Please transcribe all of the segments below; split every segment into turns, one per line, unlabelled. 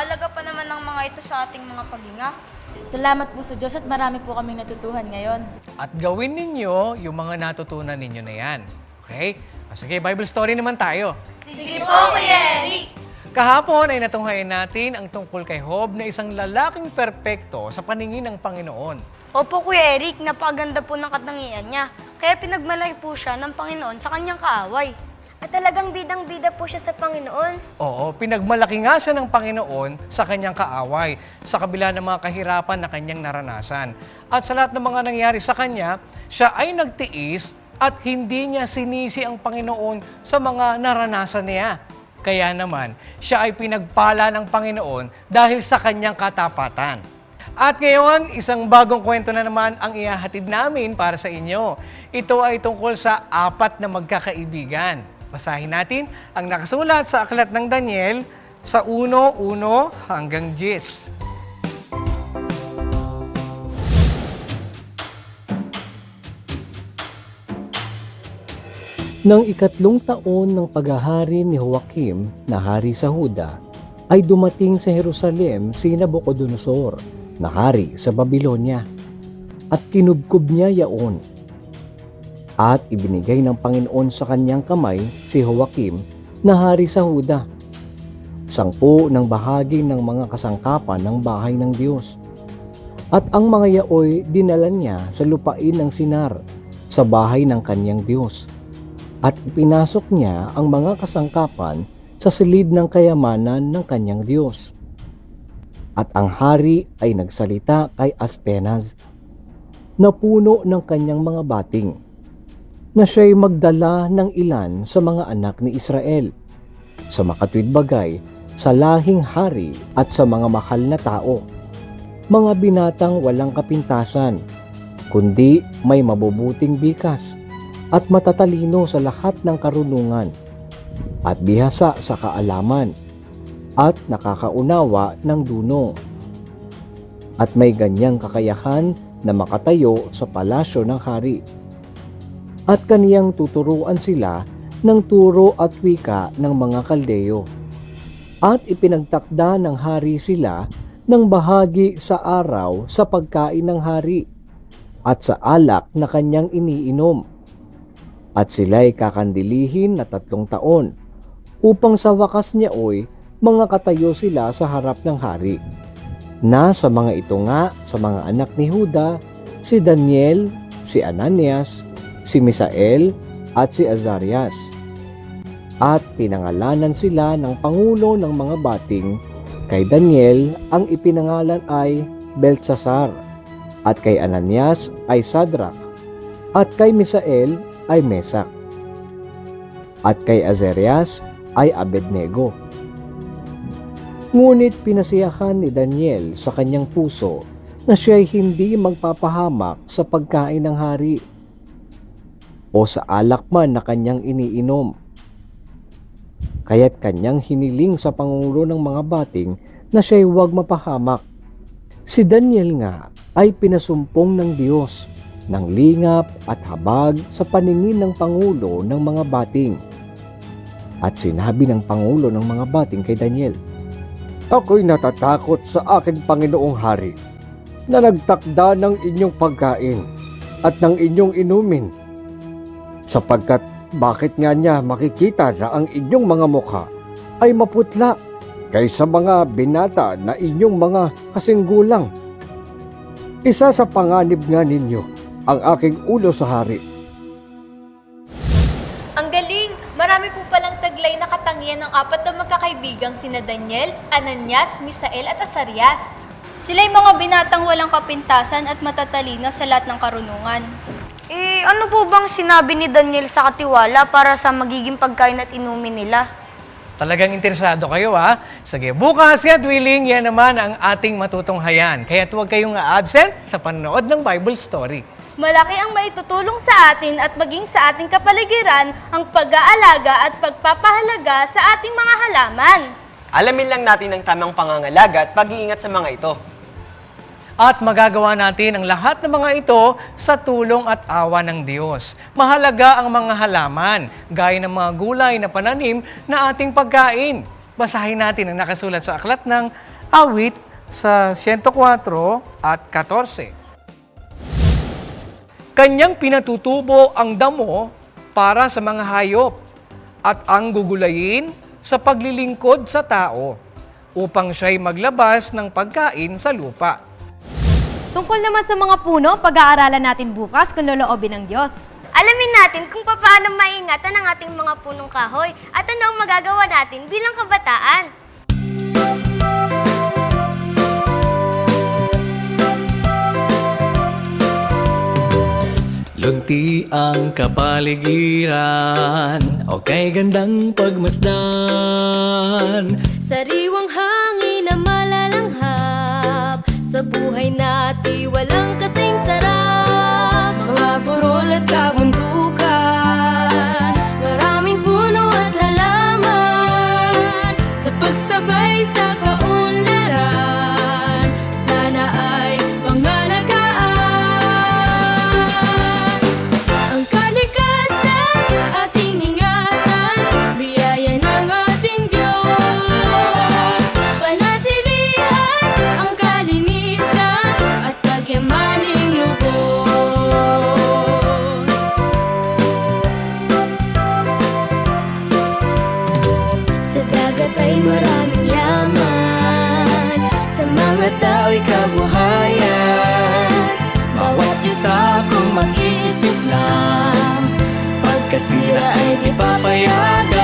Mahalaga pa naman ang mga ito sa ating mga paghinga.
Salamat po sa Diyos at marami po kaming natutuhan ngayon.
At gawin ninyo yung mga natutunan ninyo na yan. Okay? O sige, Bible story naman tayo.
Sige po, Kuya Eric!
Kahapon ay natunghayan natin ang tungkol kay Job na isang lalaking perpekto sa paningin ng Panginoon.
Opo, Kuya Eric, napakaganda po ng katangian niya. Kaya pinagmalay po siya ng Panginoon sa kanyang kaaway.
At talagang bidang-bida po siya sa Panginoon.
Oo, pinagmalaki nga siya ng Panginoon sa kanyang kaaway, sa kabila ng mga kahirapan na kanyang naranasan. At sa lahat ng mga nangyari sa kanya, siya ay nagtiis at hindi niya sinisi ang Panginoon sa mga naranasan niya. Kaya naman, siya ay pinagpala ng Panginoon dahil sa kanyang katapatan. At ngayon, isang bagong kwento na naman ang ihahatid namin para sa inyo. Ito ay tungkol sa apat na magkakaibigan. Basahin natin ang nakasulat sa Aklat ng Daniel sa 1.1 hanggang 10.
Nang ikatlong taon ng paghahari ni Joachim na hari sa Huda, ay dumating sa Jerusalem si Nabucodonosor na hari sa Babylonia at kinubkob niya yaon. At ibinigay ng Panginoon sa kanyang kamay si Joachim na hari sa Huda. Sangpo ng bahagi ng mga kasangkapan ng bahay ng Diyos. At ang mga yaoy dinala niya sa lupain ng Sinar sa bahay ng kanyang Diyos at ipinasok niya ang mga kasangkapan sa silid ng kayamanan ng kanyang Diyos. At ang hari ay nagsalita kay Aspenaz, na puno ng kanyang mga bating, na siya'y magdala ng ilan sa mga anak ni Israel, sa makatwid bagay, sa lahing hari at sa mga mahal na tao, mga binatang walang kapintasan, kundi may mabubuting bikas, at matatalino sa lahat ng karunungan at bihasa sa kaalaman at nakakaunawa ng dunong at may ganyang kakayahan na makatayo sa palasyo ng hari at kaniyang tuturuan sila ng turo at wika ng mga kaldeyo at ipinagtakda ng hari sila ng bahagi sa araw sa pagkain ng hari at sa alak na kanyang iniinom at sila'y kakandilihin na tatlong taon upang sa wakas niya oy mga katayo sila sa harap ng hari. Na sa mga ito nga sa mga anak ni Huda, si Daniel, si Ananias, si Misael at si Azarias. At pinangalanan sila ng pangulo ng mga bating, kay Daniel ang ipinangalan ay Belsasar, at kay Ananias ay Sadrak, at kay Misael ay Mesak. At kay Azarias ay Abednego. Ngunit pinasiyahan ni Daniel sa kanyang puso na siya'y hindi magpapahamak sa pagkain ng hari o sa alak man na kanyang iniinom. Kaya't kanyang hiniling sa pangulo ng mga bating na siya'y huwag mapahamak. Si Daniel nga ay pinasumpong ng Diyos ng lingap at habag sa paningin ng Pangulo ng mga bating. At sinabi ng Pangulo ng mga bating kay Daniel, Ako'y natatakot sa aking Panginoong Hari na nagtakda ng inyong pagkain at ng inyong inumin. Sapagkat bakit nga niya makikita na ang inyong mga mukha ay maputla kaysa mga binata na inyong mga kasinggulang. Isa sa panganib nga ninyo ang aking ulo sa hari.
Ang galing! Marami po palang taglay na katangian ng apat na magkakaibigang sina Daniel, Ananias, Misael at Asarias.
Sila'y mga binatang walang kapintasan at matatalino sa lahat ng karunungan.
Eh, ano po bang sinabi ni Daniel sa katiwala para sa magiging pagkain at inumin nila?
Talagang interesado kayo ha? Sige, bukas God willing, yan naman ang ating matutunghayan. Kaya huwag kayong absent sa panonood ng Bible story.
Malaki ang maitutulong sa atin at maging sa ating kapaligiran ang pag-aalaga at pagpapahalaga sa ating mga halaman.
Alamin lang natin ang tamang pangangalaga at pag-iingat sa mga ito.
At magagawa natin ang lahat ng mga ito sa tulong at awa ng Diyos. Mahalaga ang mga halaman, gaya ng mga gulay na pananim na ating pagkain. basahin natin ang nakasulat sa aklat ng awit sa 104 at 14. Kanyang pinatutubo ang damo para sa mga hayop at ang gugulayin sa paglilingkod sa tao upang siya'y maglabas ng pagkain sa lupa.
Tungkol naman sa mga puno, pag-aaralan natin bukas kung loloobin ng Diyos.
Alamin natin kung paano maingatan ang ating mga punong kahoy at ano ang magagawa natin bilang kabataan.
Lunti ang kapaligiran O kay gandang pagmasdan
Sariwang hangin Sa buhay natin walang kasing sarap. Mga burol at kabundukan Pagkasira ay di papayagan.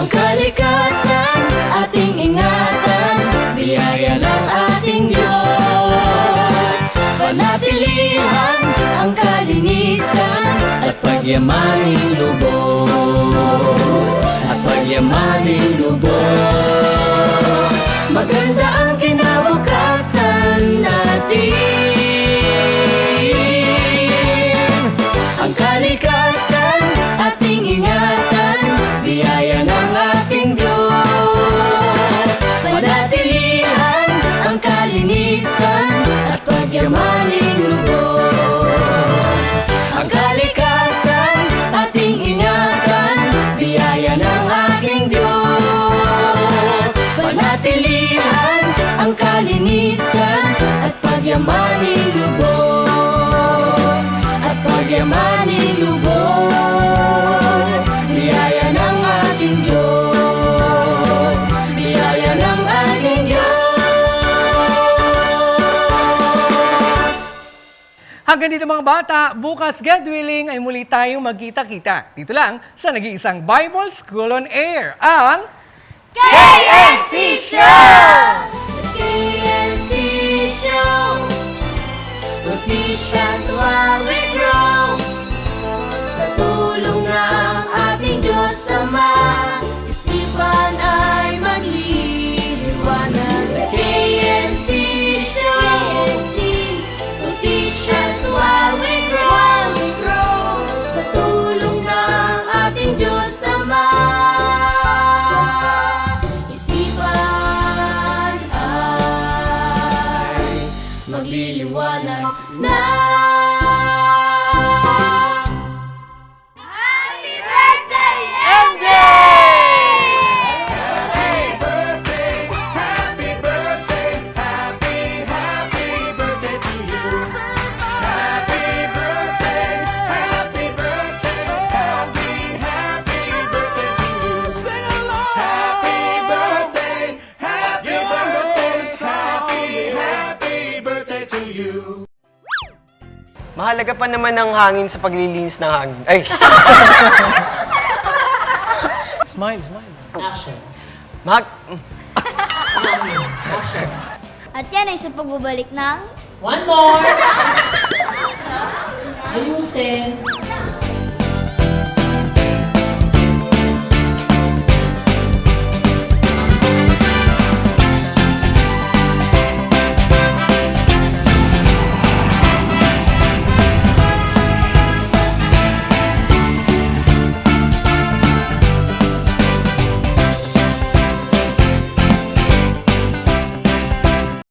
Ang kalikasan ating ingatan Biyaya ng ating Diyos. Panatilihan ang kalinisan At pagyamaning lubos. At pagyamaning lubos. Maganda ang kinabukasan natin. Ang kalikasan ating ingatan. Biyaya ng ating Diyos. Panatilihan ang kalinisan At pagyamaning lubos Ang kalikasan ating ingatan. Biyaya ng ating Diyos. Panatilihan ang kalinisan At pagyamaning lubos At pagyamaning lubos
Hanggang dito mga bata, bukas God willing ay muli tayong magkita-kita. Dito lang sa nag-iisang Bible School on Air, ang
KNC Show! KNC Show! Us 难
Mahalaga pa naman ang hangin sa paglilinis ng hangin. Ay,
Smile, smile.
mahag...
At yan ay sa pagbabalik ng
One more. Ayusin.